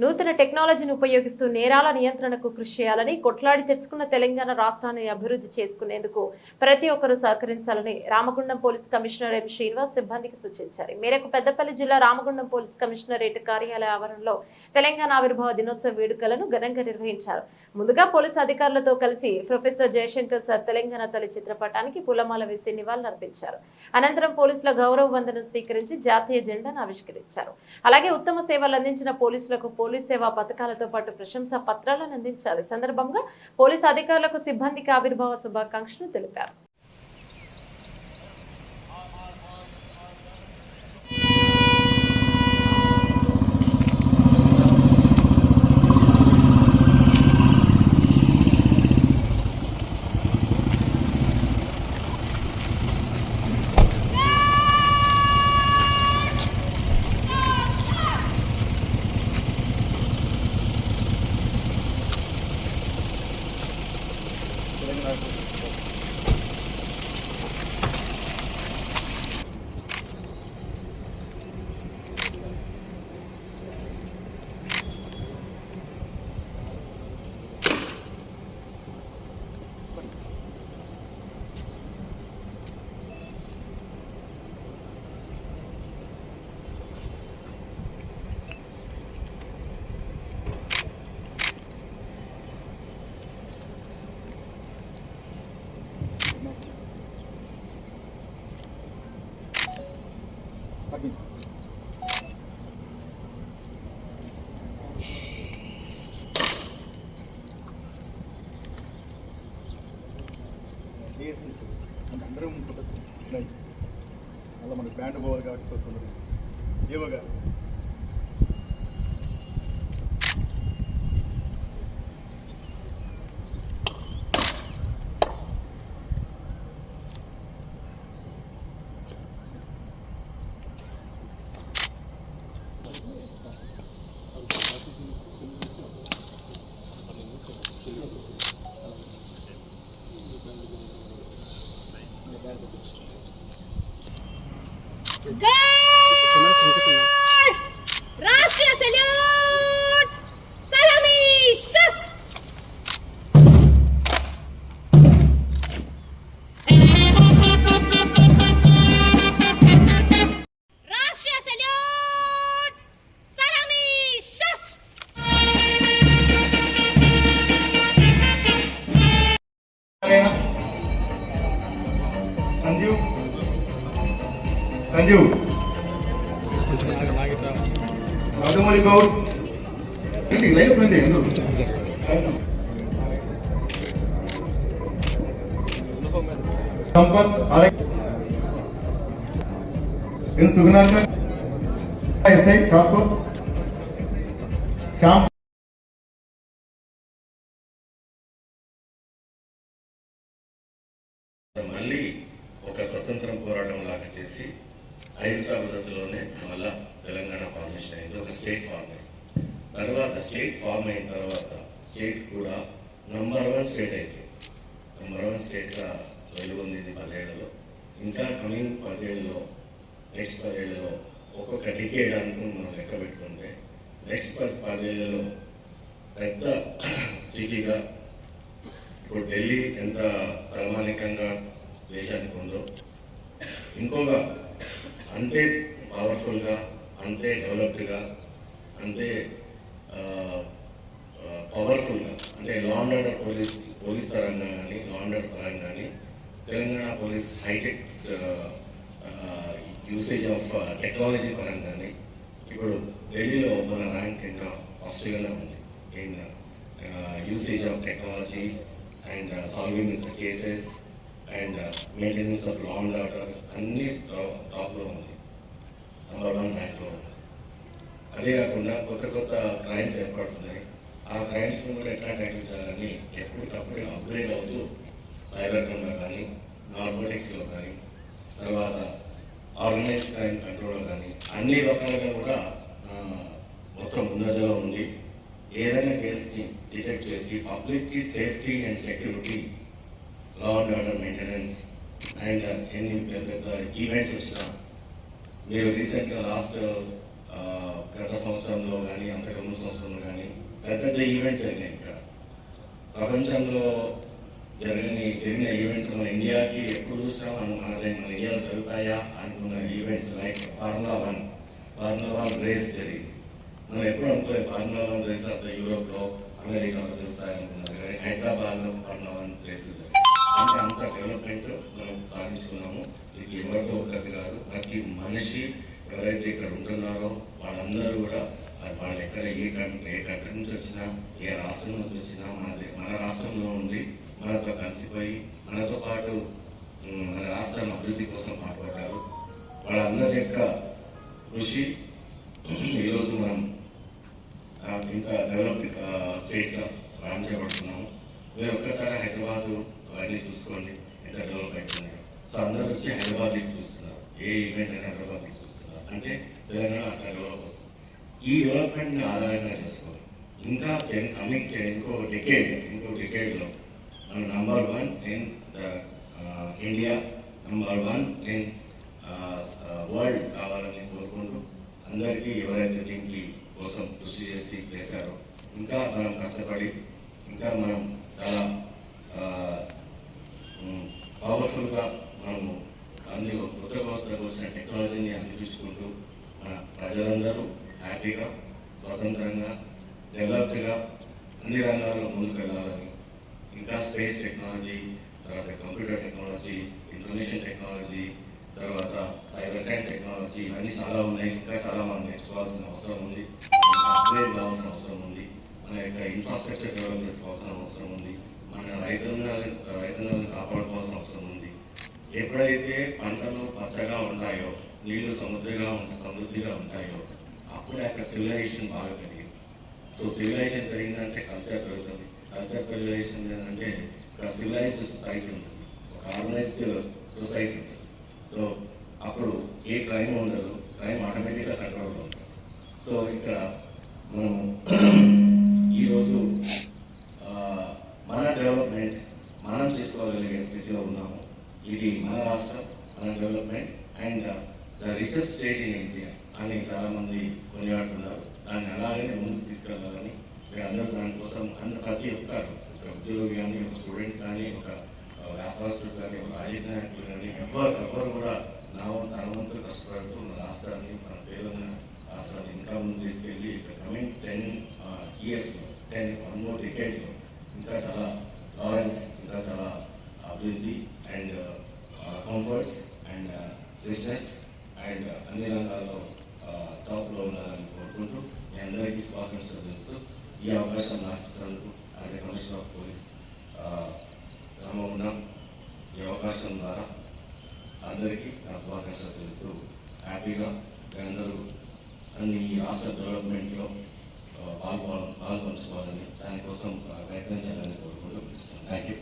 నూతన టెక్నాలజీని ఉపయోగిస్తూ నేరాల నియంత్రణకు కృషి చేయాలని కొట్లాడి తెచ్చుకున్న తెలంగాణ రాష్ట్రాన్ని అభివృద్ధి చేసుకునేందుకు ప్రతి ఒక్కరూ సహకరించాలని Ramagundam police commissioner M Srinivas సిబ్బందికి సూచించారు. మేరకు పెద్దపల్లి జిల్లా రామగుండం పోలీస్ కమిషనరేట్ కార్యాలయ ఆవరణలో తెలంగాణ ఆవిర్భావ దినోత్సవ వేడుకలను ఘనంగా నిర్వహించారు. ముందుగా పోలీసు అధికారులతో కలిసి ప్రొఫెసర్ జయశంకర్ సార్ తెలంగాణ తల్లి చిత్రపటానికి పూలమాల వేసి నివాళులర్పించారు అనంతరం పోలీసుల గౌరవ వందనం స్వీకరించి జాతీయ జెండాను ఆవిష్కరించారు. అలాగే ఉత్తమ సేవలు అందించిన పోలీసులకు పోలీస్ సేవా పథకాలతో పాటు ప్రశంసా పత్రాలను అందించారు. ఈ సందర్భంగా పోలీసు అధికారులకు సిబ్బందికి ఆవిర్భావ శుభాకాంక్షలు తెలిపారు. డిఎస్పీ సార్ అంటే అందరం ఉంటుంది అలా మనకి బ్యాండ్ పోవాలి కాబట్టి కొంతమంది. Gol! Rácia, senhor! Thank you. Thank you. Madhumari Gaur. Hindi, layo friend eh. Sampat, alright. In Sugunath, I say, cross course. Camp. స్వతంత్రం పోరాటం లాగా చేసి అహింసా పద్ధతిలోనే మళ్ళా తెలంగాణ ఫార్మేషన్ అయింది ఒక స్టేట్ ఫార్మ్ అయింది. తర్వాత స్టేట్ ఫార్మ్ అయిన తర్వాత స్టేట్ కూడా నంబర్ వన్ స్టేట్ అయింది. నంబర్ వన్ స్టేట్గా వెలుగొందింది పదేళ్ళలో. ఇంకా కమింగ్ పదేళ్ళలో నెక్స్ట్ పదేళ్ళలో ఒక్కొక్క డికేడ్ అనుకుని మనం లెక్క పెట్టుకుంటే నెక్స్ట్ పది పదేళ్ళలో పెద్ద సిటీగా ఇప్పుడు ఢిల్లీ ఎంత ప్రామాణికంగా దేశానికి ఉందో ఇంకొక అంతే పవర్ఫుల్గా అంతే డెవలప్డ్గా అంతే పవర్ఫుల్గా అంటే law and order police police పరంగా కానీ లా అండ్ ఆర్డర్ పరంగా కానీ Telangana police hitech usage of technology పరంగా కానీ ఇప్పుడు ఢిల్లీలో మన ర్యాంక్ ఇంకా ఆస్ట్రేలియాలో ఉంది. In usage of technology and solving cases and maintenance of law and order అన్ని టాప్లో ఉంది. నెంబర్ వన్ ర్యాంక్లో ఉంది అదే కాకుండా కొత్త కొత్త క్రైమ్స్ ఏర్పడుతున్నాయి ఆ క్రైమ్స్ కూడా ఎట్లా ట్యాకిల్ చేయాలని ఎప్పటికప్పుడు అప్గ్రేడ్ అవుతూ సైబర్ క్రైమ్లో కానీ నార్కోటిక్స్లో కానీ తర్వాత ఆర్గనైజ్ క్రైమ్ కంట్రోల్లో కానీ అన్ని రకాలుగా కూడా మొత్తం ముందజలో ఉండి ఏదైనా కేసుని డిటెక్ట్ చేసి పబ్లిక్కి safety and security law and order maintenance and ఎన్ని పెద్ద పెద్ద ఈవెంట్స్ వచ్చినా మీరు రీసెంట్గా లాస్ట్ గత సంవత్సరంలో కానీ అంతకుముందు సంవత్సరంలో కానీ పెద్ద పెద్ద ఈవెంట్స్ జరిగినాయి ఇక్కడ. ప్రపంచంలో జరిగిన జరిగిన ఈవెంట్స్ మన ఇండియాకి ఎప్పుడు చూసినా మనం మనదే మన ఇండియాలో జరుగుతాయా అనుకున్న events like formula one formula one race జరిగింది. మనం ఎప్పుడు అనుకోలేదు ఫార్ములా వన్ రేస్ అంతా యూరోప్లో అమెరికాలో జరుగుతాయనుకున్నాం. కానీ హైదరాబాద్లో ఫార్ములా వన్ రేస్ జరిగింది. అంటే అంత డెవలప్మెంట్ మనం సాధించుకున్నాము. ఇది ఎవరితో ఒకటి కాదు ప్రతి మనిషి ఎవరైతే ఇక్కడ ఉంటున్నారో వాళ్ళందరూ కూడా అది వాళ్ళు ఎక్కడ ఏ కంట్రీ ఏ కంట్రీ నుంచి వచ్చినా ఏ రాష్ట్రం నుంచి వచ్చినా మన మన రాష్ట్రంలో ఉండి మనతో కలిసిపోయి మనతో పాటు మన రాష్ట్రం అభివృద్ధి కోసం పాటుపడ్డారు. వాళ్ళందరి యొక్క కృషి ఈరోజు మనం ఇంకా డెవలప్డ్ స్టేట్గా రాణించబడుతున్నాము. మీరు ఒక్కసారి హైదరాబాదు అవన్నీ చూసుకోండి ఎంత డెవలప్ అవుతుంది సో అందరూ వచ్చి హైదరాబాద్ చూస్తున్నారు. ఏ ఈవెంట్ అయినా హైదరాబాద్ చూస్తున్నారు. అంటే తెలంగాణ అట్లా డెవలప్ అవుతుంది. ఈ డెవలప్మెంట్ని ఆధారంగా చేసుకోవాలి. ఇంకా కమింగ్ ఇంకో డెకేడ్ ఇంకో డెకేడ్లో మనం number one in India number one in world కావాలని కోరుకుంటూ అందరికీ ఎవరైతే దీనికి కోసం కృషి చేసి చేశారో ఇంకా మనం కష్టపడి ఇంకా మనం చాలా పవర్ఫుల్గా మనము అందులో కొత్త కొత్తగా వచ్చిన టెక్నాలజీని అందిపించుకుంటూ మన ప్రజలందరూ హ్యాపీగా స్వతంత్రంగా డెవలప్డ్గా అన్ని రంగాల్లో ముందుకెళ్ళాలని. ఇంకా స్పేస్ టెక్నాలజీ తర్వాత కంప్యూటర్ టెక్నాలజీ ఇన్ఫర్మేషన్ టెక్నాలజీ తర్వాత సైబర్ టైం టెక్నాలజీ ఇవన్నీ చాలా ఉన్నాయి. ఇంకా చాలా మనం నేర్చుకోవాల్సిన అవసరం ఉంది. అప్గ్రేడ్ కావాల్సిన అవసరం ఉంది. మన యొక్క ఇన్ఫ్రాస్ట్రక్చర్ డెవలప్ చేసుకోవాల్సిన అవసరం ఉంది. మన రైతులను రైతులను కాపాడుకోవాల్సిన అవసరం ఉంది. ఎప్పుడైతే పంటలు పచ్చగా ఉంటాయో నీళ్ళు సముద్రంగా సమృద్ధిగా ఉంటాయో అప్పుడే అక్కడ సివిలైజేషన్ బాగా పెరిగింది సో సివిలైజేషన్ పెరిగిందంటే కల్చర్ పెరుగుతుంది. కల్చర్ పెరిగేషన్ ఏంటంటే ఒక సివిలైజ్డ్ సొసైటీ ఉంటుంది. ఒక ఆర్గనైజ్డ్ సొసైటీ ఉంటుంది. సో అప్పుడు ఏ క్రైమ్ ఉండదు. క్రైమ్ ఆటోమేటిక్గా కంట్రోల్లో ఉంటుంది సో ఇక్కడ మనము ఈరోజు ఆ, మన డెవలప్మెంట్ మనం చేసుకోగలిగే స్థితిలో ఉన్నాము. ఇది మన రాష్ట్రం మన development and the richest state in India అని చాలామంది కొనియాడుతున్నారు. దాన్ని అలాగే ముందుకు తీసుకెళ్ళాలని మీరు అందరూ దానికోసం అంత ప్రతి ఒక్క ఉద్యోగి కానీ ఒక స్టూడెంట్ కానీ ఒక వ్యాపారస్తుడు కానీ ఒక రాజకీయ నాయకులు కానీ ఎవరు ఎవరు కూడా నా వంతు తన వంతు కష్టపడుతూ మన రాష్ట్రాన్ని మన పేరున్న రాష్ట్రాన్ని ఇంకా ముందు తీసుకెళ్ళి coming ten years ten one more డికేడ్లో ఇంకా చాలా లారెన్స్ అభివృద్ధి and uh, uh, comforts and uh, riches and అన్ని రంగాల్లో టాప్లో ఉండాలని కోరుకుంటూ మీ అందరికీ శుభాకాంక్షలు ఈ అవకాశం నాకు ఇచ్చినందుకు as a commissioner of police Ramagundam ఈ అవకాశం ద్వారా అందరికీ నా శుభాకాంక్షలు తెలుపుతూ హ్యాపీగా మీ అందరూ అన్ని రాష్ట్ర డెవలప్మెంట్లో పాల్గొ పాల్గొంచుకోవాలని దానికోసం ప్రయత్నించాలని కోరుకుంటూ థ్యాంక్ యూ